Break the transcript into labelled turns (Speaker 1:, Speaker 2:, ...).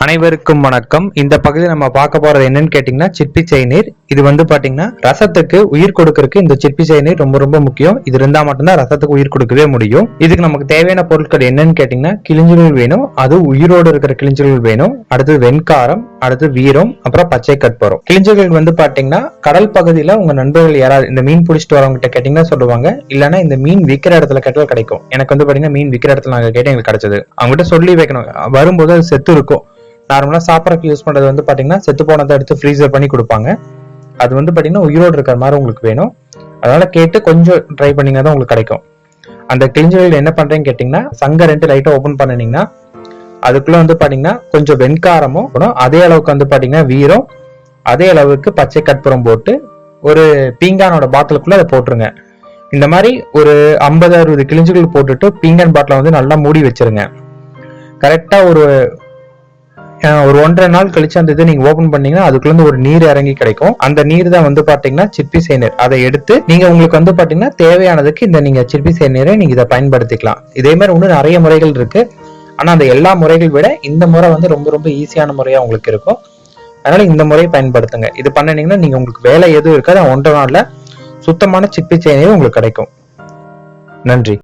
Speaker 1: அனைவருக்கும் வணக்கம். இந்த பகுதியில் நம்ம பார்க்க போறது என்னன்னு கேட்டீங்கன்னா சிற்பி செய்நீர் இது வந்து பாத்தீங்கன்னா ரசத்துக்கு உயிர் கொடுக்கறதுக்கு இந்த சிற்பி செய்நீர் ரொம்ப ரொம்ப முக்கியம். இது இருந்தா மட்டும்தான் ரசத்துக்கு உயிர் கொடுக்கவே முடியும். இதுக்கு நமக்கு தேவையான பொருட்கள் என்னன்னு கேட்டீங்கன்னா கிளிஞ்சல்கள் வேணும். அது உயிரோடு இருக்கிற கிளிஞ்சல்கள் வேணும். அடுத்து வெண்காரம் அடுத்து வீரம் அப்புறம் பச்சை கற்பூரம். கிழிஞ்சுகள் வந்து பாத்தீங்கன்னா கடல் பகுதியில உங்க நண்பர்கள் யாராவது இந்த மீன் பிடிச்சிட்டு வரவங்க கிட்ட கேட்டீங்கன்னா சொல்லுவாங்க. இல்லைன்னா இந்த மீன் விற்கிற இடத்துல கேட்டால் கிடைக்கும். எனக்கு வந்து பாத்தீங்கன்னா மீன் விற்கிற இடத்துல நாங்க கேட்டு எங்களுக்கு கிடைச்சது. அவங்ககிட்ட சொல்லி வைக்கணும். வரும்போது அது செத்து இருக்கும். நார்மலாக சாப்பிடறதுக்கு யூஸ் பண்ணுறது வந்து பார்த்தீங்கன்னா செத்து போனதை எடுத்து ஃப்ரீசர் பண்ணி கொடுப்பாங்க. அது வந்து பாத்தீங்கன்னா உயிரோடு இருக்கிற மாதிரி உங்களுக்கு வேணும். அதனால கேட்டு கொஞ்சம் ட்ரை பண்ணிங்கன்னா தான் உங்களுக்கு கிடைக்கும். அந்த கிளிஞ்சல் என்ன பண்றேன்னு கேட்டிங்கன்னா சங்க ரெண்டு லைட்டாக ஓப்பன் பண்ணினீங்கன்னா அதுக்குள்ள வந்து பாத்தீங்கன்னா கொஞ்சம் வெண்காரமும் அப்புறம் அதே அளவுக்கு வந்து பாத்தீங்கன்னா வீரம் அதே அளவுக்கு பச்சை கற்பூரம் போட்டு ஒரு பீங்கானோட பாட்டிலுக்குள்ளே அதை போட்டுருங்க. இந்த மாதிரி ஒரு ஐம்பது அறுபது கிழிஞ்சுகள் போட்டுட்டு பீங்கான் பாட்டில் வந்து நல்லா மூடி வச்சிருங்க. கரெக்டாக ஒரு ஒரு ஒன்றரை நாள் கழிச்சு அந்த இதை நீங்க ஓபன் பண்ணீங்கன்னா அதுக்குள்ள ஒரு நீர் இறங்கி கிடைக்கும். அந்த நீர் தான் வந்து பாத்தீங்கன்னா சிற்பி சேனீர் அதை எடுத்து நீங்க உங்களுக்கு வந்து பாத்தீங்கன்னா தேவையானதுக்கு இந்த நீங்க சிற்பி சேனீரை நீங்க இதை பயன்படுத்திக்கலாம். இதே மாதிரி இன்னும் நிறைய முறைகள் இருக்கு. ஆனா அந்த எல்லா முறைகள் விட இந்த முறை வந்து ரொம்ப ரொம்ப ஈஸியான முறையா உங்களுக்கு இருக்கும். அதனால இந்த முறையை பயன்படுத்துங்க. இது பண்ணினீங்கன்னா நீங்க உங்களுக்கு வேலை எதுவும் இருக்காது. ஒன்றரை நாள்ல சுத்தமான சிப்பி சேனீர் உங்களுக்கு கிடைக்கும். நன்றி.